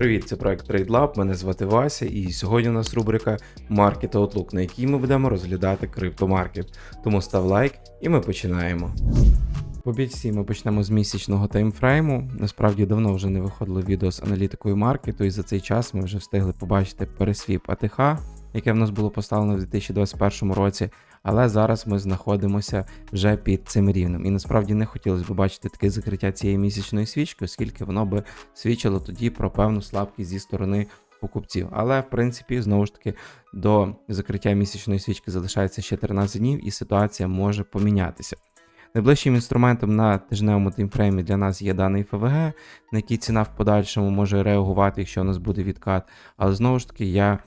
Привіт, це проект TradeLab, мене звати Вася, і сьогодні у нас рубрика Market Outlook, на якій ми будемо розглядати криптомаркет. Тому став лайк і ми починаємо. По BTC ми почнемо з місячного таймфрейму. Насправді давно вже не виходило відео з аналітикою маркету, і за цей час ми вже встигли побачити пересвіп АТХ, яке в нас було поставлено в 2021 році. Але зараз ми знаходимося вже під цим рівнем. І насправді не хотілося б бачити таке закриття цієї місячної свічки, оскільки воно би свідчило тоді про певну слабкість зі сторони покупців. Але в принципі, знову ж таки, до закриття місячної свічки залишається ще 13 днів, і ситуація може помінятися. Найближчим інструментом на тижневому таймфреймі для нас є даний ФВГ, на який ціна в подальшому може реагувати, якщо у нас буде відкат. Але знову ж таки, я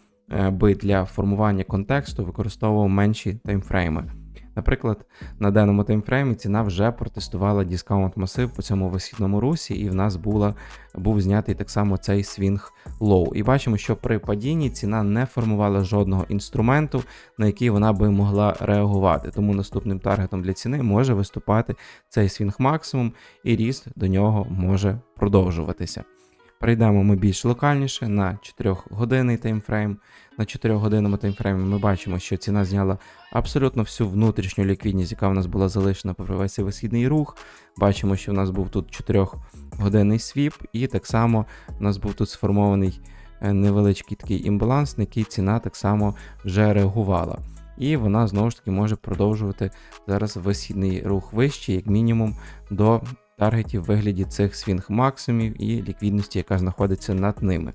би для формування контексту використовував менші таймфрейми. Наприклад, на даному таймфреймі ціна вже протестувала дискаунт масив по цьому висхідному русі, і в нас була, був знятий так само цей свінг лоу. І бачимо, що при падінні ціна не формувала жодного інструменту, на який вона би могла реагувати. Тому наступним таргетом для ціни може виступати цей свінг максимум, і ріст до нього може продовжуватися. Перейдемо ми більш локальніше на 4-годинний таймфрейм. На 4-годинному таймфреймі ми бачимо, що ціна зняла абсолютно всю внутрішню ліквідність, яка в нас була залишена попри весь висхідний рух. Бачимо, що в нас був тут 4-годинний свіп, і так само в нас був тут сформований е, невеличкий такий імбаланс, на який ціна так само вже реагувала. І вона знову ж таки може продовжувати зараз висхідний рух вище, як мінімум, до таргетів в вигляді цих свінг максимумів і ліквідності, яка знаходиться над ними.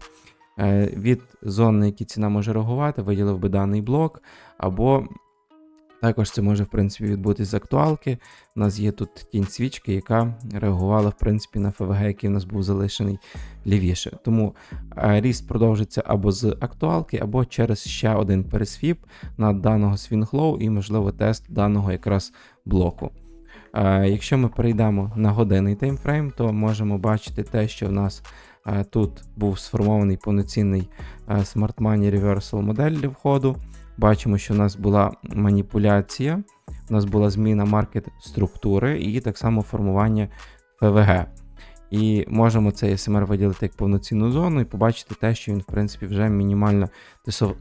Е, Від зон, на які ціна може реагувати, виділив би даний блок, або також це може в принципі відбутись з актуалки. У нас є тут тінь свічки, яка реагувала в принципі на ФВГ, який у нас був залишений лівіше. Тому е, ріст продовжиться або з актуалки, або через ще один пересвіп на даного свінглоу і, можливо, тест даного якраз блоку. Якщо ми перейдемо на годинний таймфрейм, то можемо бачити те, що в нас тут був сформований повноцінний Smart Money Reversal модель для входу. Бачимо, що в нас була маніпуляція, у нас була зміна маркет структури і так само формування ФВГ. І можемо цей SMR виділити як повноцінну зону і побачити те, що він, в принципі, вже мінімально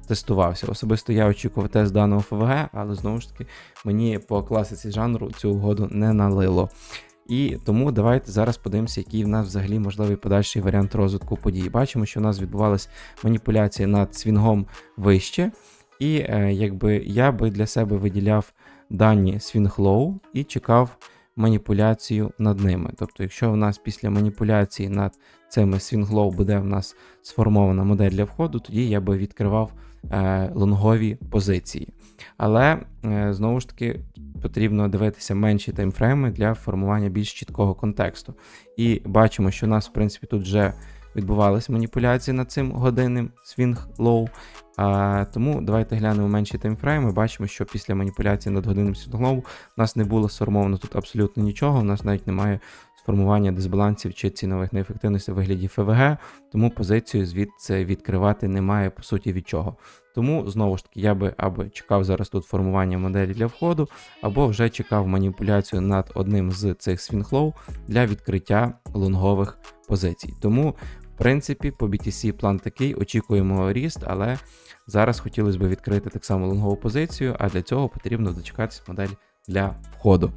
тестувався. Особисто я очікував тест даного ФВГ, але знову ж таки мені по класиці жанру цю угоду не налило. І тому давайте зараз подивимося, який в нас взагалі можливий подальший варіант розвитку подій. Бачимо, що в нас відбувалась маніпуляція над свінгом вище. І е, якби я би для себе виділяв дані свінг-лоу і чекав маніпуляцію над ними. Тобто, якщо в нас після маніпуляції над цими свінг-лоу буде в нас сформована модель для входу, тоді я би відкривав е, лонгові позиції. Але е, знову ж таки потрібно дивитися менші таймфрейми для формування більш чіткого контексту. І бачимо, що у нас, в принципі, тут вже відбувалися маніпуляції над цим годинним свінг лоу. А, тому давайте глянемо менші таймфрейми. Бачимо, що після маніпуляції над годинним свінг лоу у нас не було сформовано тут абсолютно нічого. У нас навіть немає сформування дисбалансів чи цінових неефективностей у вигляді ФВГ, тому позицію звідси відкривати немає по суті від чого. Тому знову ж таки я би або чекав зараз тут формування моделі для входу, або вже чекав маніпуляцію над одним з цих свінглоу для відкриття лонгових позицій. Тому, принципі, по BTC план такий, очікуємо ріст, але зараз хотілося б відкрити так само лонгову позицію, а для цього потрібно дочекатися модель для входу.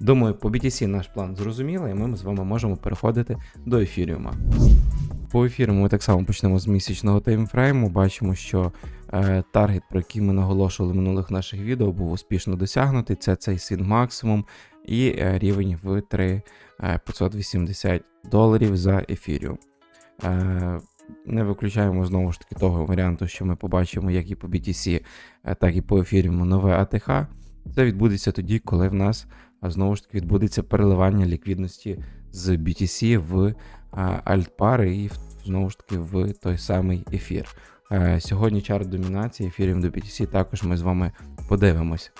Думаю, по BTC наш план зрозумілий, і ми з вами можемо переходити до ефіріума. По ефіру ми так само почнемо з місячного таймфрейму. Бачимо, що е, таргет, про який ми наголошували в минулих наших відео, був успішно досягнутий. Це цей свін максимум і е, рівень в 3 е, 580 доларів за ефіріум. Е, не виключаємо знову ж таки того варіанту, що ми побачимо як і по BTC, е, так і по ефіріуму нове АТХ. Це відбудеться тоді, коли в нас знову ж таки відбудеться переливання ліквідності з BTC в альтпари і знову ж таки в той самий ефір. Е, Сьогодні чарт домінації ефірів до BTC також ми з вами подивимося.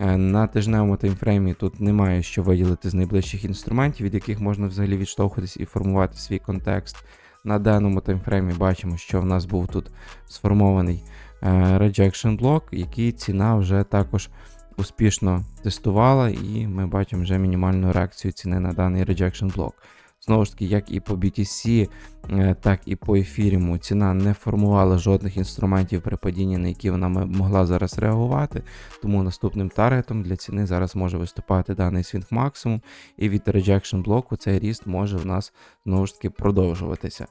Е, На тижневому таймфреймі тут немає що виділити з найближчих інструментів, від яких можна взагалі відштовхуватись і формувати свій контекст. На даному таймфреймі бачимо, що в нас був тут сформований е, rejection блок, який ціна вже також успішно тестувала, і ми бачимо вже мінімальну реакцію ціни на даний rejection блок. Знову ж таки, як і по BTC, е, так і по ефіріму ціна не формувала жодних інструментів при падінні, на які вона могла зараз реагувати. Тому наступним таргетом для ціни зараз може виступати даний свінг максимум, і від rejection блоку цей ріст може в нас знову ж таки продовжуватися.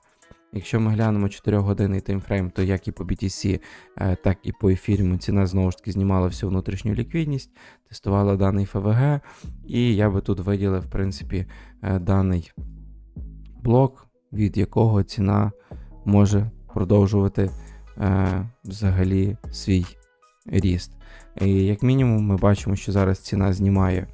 Якщо ми глянемо 4 годинний таймфрейм, то як і по BTC, е, так і по ефіріму ціна знову ж таки знімала всю внутрішню ліквідність, тестувала даний ФВГ, і я би тут виділив, в принципі, е, даний блок, від якого ціна може продовжувати е, взагалі свій ріст. І як мінімум, ми бачимо, що зараз ціна знімає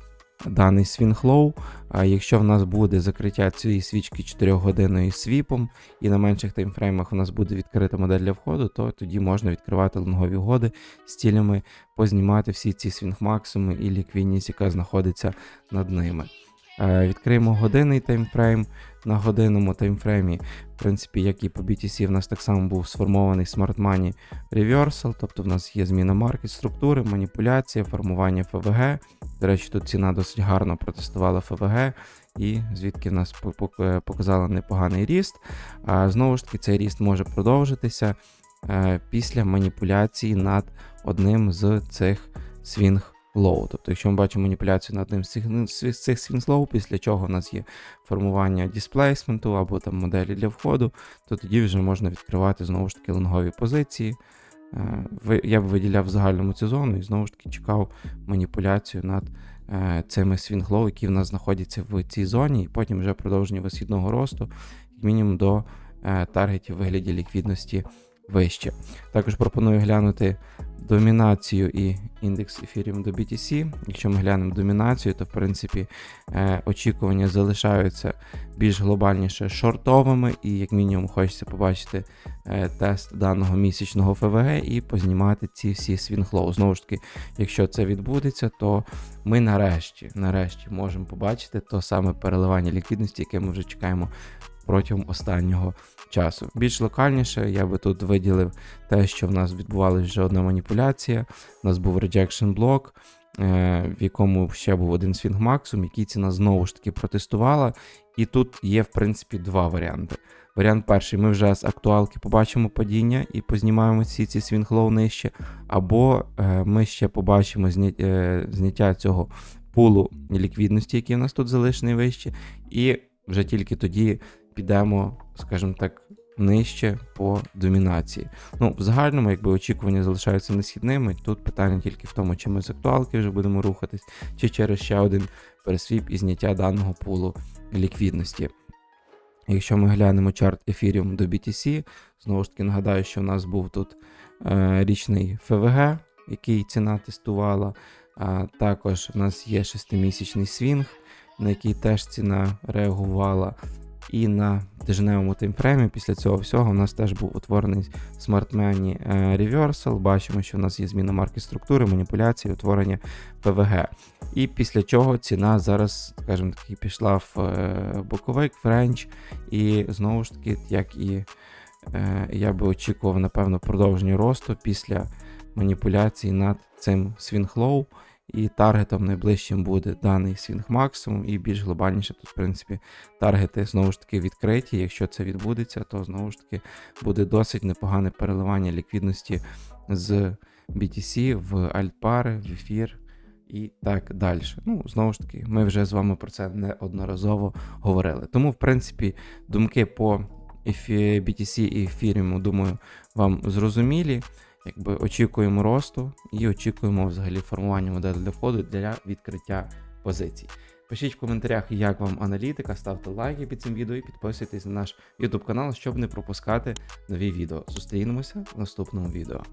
даний свінг лоу. А якщо в нас буде закриття цієї свічки 4 годинною свіпом, і на менших таймфреймах у нас буде відкрита модель для входу, то тоді можна відкривати лонгові угоди з цілями познімати всі ці свінг максимуми і ліквідність, яка знаходиться над ними. Е, Відкриємо годинний таймфрейм. На годинному таймфреймі, в принципі, як і по BTC, в нас так само був сформований Smart Money Reversal, тобто в нас є зміна маркет структури, маніпуляція, формування ФВГ. До речі, тут ціна досить гарно протестувала ФВГ, і звідки в нас по- показала непоганий ріст. А знову ж таки, цей ріст може продовжитися е, після маніпуляції над одним з цих свінг лоу. Тобто, якщо ми бачимо маніпуляцію над одним з цих, ну, з цих свінг лоу, після чого в нас є формування дисплейсменту або там моделі для входу, то тоді вже можна відкривати знову ж таки лонгові позиції. Е, Я б виділяв в загальному цю зону і знову ж таки чекав маніпуляцію над е, цими свінглоу, які в нас знаходяться в цій зоні, і потім вже продовження висхідного росту, як мінімум до е, таргетів в вигляді ліквідності вище. Також пропоную глянути домінацію і індекс ефіріум до BTC. Якщо ми глянемо домінацію, то в принципі е, очікування залишаються більш глобальніше шортовими, і як мінімум хочеться побачити е, тест даного місячного ФВГ і познімати ці всі свінглоу. Знову ж таки, якщо це відбудеться, то ми нарешті, нарешті можемо побачити то саме переливання ліквідності, яке ми вже чекаємо протягом останнього часу. Більш локальніше, я би тут виділив те, що в нас відбувалася вже одна маніпуляція. У нас був rejection блок, е, в якому ще був один свінг максимум, який ціна знову ж таки протестувала. І тут є, в принципі, два варіанти. Варіант перший: ми вже з актуалки побачимо падіння і познімаємо всі ці свінг-лоу нижче, або е, ми ще побачимо е, зняття цього пулу ліквідності, який у нас тут залишений вище, і вже тільки тоді підемо, скажімо так, нижче по домінації. Ну, в загальному, якби очікування залишаються несхідними. Тут питання тільки в тому, чи ми з актуалки вже будемо рухатись, чи через ще один пересвіп і зняття даного пулу ліквідності. Якщо ми глянемо чарт Ethereum до BTC, знову ж таки нагадаю, що в нас був тут е, річний ФВГ, який ціна тестувала. А також в нас є шестимісячний свінг, на який теж ціна реагувала. І на тижневому таймфреймі після цього всього у нас теж був утворений Smart е, Reversal. Бачимо, що в нас є зміна марки структури, маніпуляції, утворення ПВГ. І після чого ціна зараз, скажімо таки, пішла в е, боковик, рейндж, і знову ж таки, як і е, я би очікував, напевно, продовження росту після маніпуляцій над цим свінг-лоу. І таргетом найближчим буде даний свінг максимум, і більш глобальніше тут, в принципі, таргети знову ж таки відкриті. Якщо це відбудеться, то знову ж таки буде досить непогане переливання ліквідності з BTC в альтпари, в ефір і так далі. Ну, знову ж таки, ми вже з вами про це неодноразово говорили. Тому, в принципі, думки по BTC і ефіріуму, думаю, вам зрозумілі. Якби очікуємо росту і очікуємо взагалі формування моделі доходу для відкриття позицій. Пишіть в коментарях, як вам аналітика, ставте лайки під цим відео і підписуйтесь на наш YouTube канал, щоб не пропускати нові відео. Зустрінемося в наступному відео.